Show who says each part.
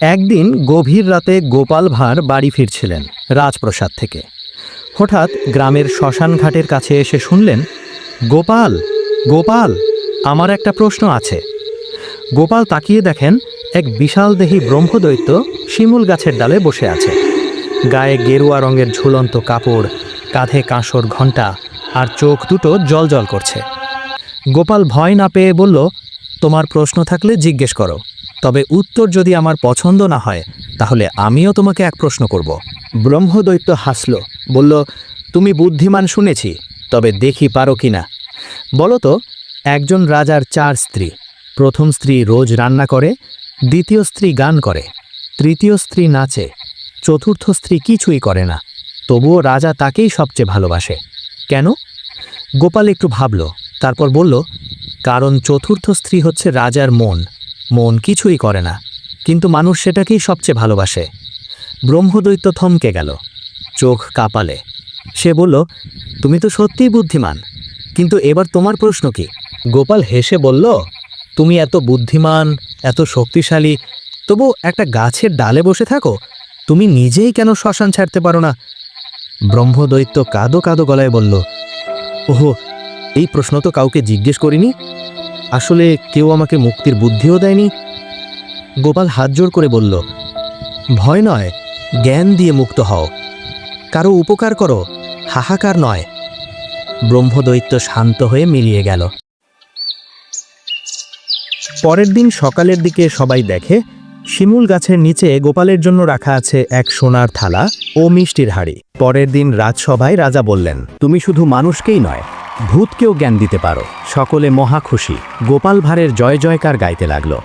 Speaker 1: একদিন গভীর রাতে গোপাল ভাঁড় বাড়ি ফিরছিলেন রাজপ্রসাদ থেকে। হঠাৎ গ্রামের শ্মশান ঘাটের কাছে এসে শুনলেন, গোপাল গোপাল, আমার একটা প্রশ্ন আছে। গোপাল তাকিয়ে দেখেন এক বিশাল দেহী ব্রহ্মদৈত্য শিমুল গাছের ডালে বসে আছে। গায়ে গেরুয়া রঙের ঝুলন্ত কাপড়, কাঁধে কাঁসর ঘণ্টা আর চোখ দুটো জলজল করছে। গোপাল ভয় না পেয়ে বলল, তোমার প্রশ্ন থাকলে জিজ্ঞেস করো। তবে উত্তর যদি আমার পছন্দ না হয়, তাহলে আমিও তোমাকে এক প্রশ্ন করব। ব্রহ্মদৈত্য হাসল, বলল, তুমি বুদ্ধিমান শুনেছি, তবে দেখি পারো কি না? বলো তো, একজন রাজার চার স্ত্রী, প্রথম স্ত্রী রোজ রান্না করে, দ্বিতীয় স্ত্রী গান করে, তৃতীয় স্ত্রী নাচে, চতুর্থ স্ত্রী কিছুই করে না, তবুও রাজা তাকেই সবচেয়ে ভালোবাসে। কেন? গোপাল একটু ভাবল, তারপর বলল, কারণ চতুর্থ স্ত্রী হচ্ছে রাজার মন মন কিছুই করে না, কিন্তু মানুষ সেটাকেই সবচেয়ে ভালোবাসে। ব্রহ্মদৈত্য থমকে গেল, চোখ কাপালে। সে বলল, তুমি তো সত্যিই বুদ্ধিমান, কিন্তু এবার তোমার প্রশ্ন কি? গোপাল হেসে বলল, তুমি এত বুদ্ধিমান, এত শক্তিশালী, তবু একটা গাছের ডালে বসে থাকো, তুমি নিজেই কেন শ্মশান ছাড়তে পারো না? ব্রহ্মদৈত্য কাদো কাদো গলায় বলল, ওহো, এই প্রশ্ন তো কাউকে জিজ্ঞেস করিনি? আসলে কেউ আমাকে মুক্তির বুদ্ধিও দেয়নি? গোপাল হাত জোর করে বলল, ভয় নয়, জ্ঞান দিয়ে মুক্ত হও। কারও উপকার করো, হাহাকার নয়। ব্রহ্মদৈত্য শান্ত হয়ে মিলিয়ে গেল। পরের দিন সকালের দিকে সবাই দেখে, শিমুল গাছের নিচে গোপালের জন্য রাখা আছে এক সোনার থালা ও মিষ্টির হাড়ি। পরের দিন রাজসভায় রাজা বললেন, তুমি শুধু মানুষকেই নয় ভূতকেও জ্ঞান দিতে পারো। সকলে মহা খুশি। গোপাল ভাঁড়ের জয় জয়কার গাইতে লাগল।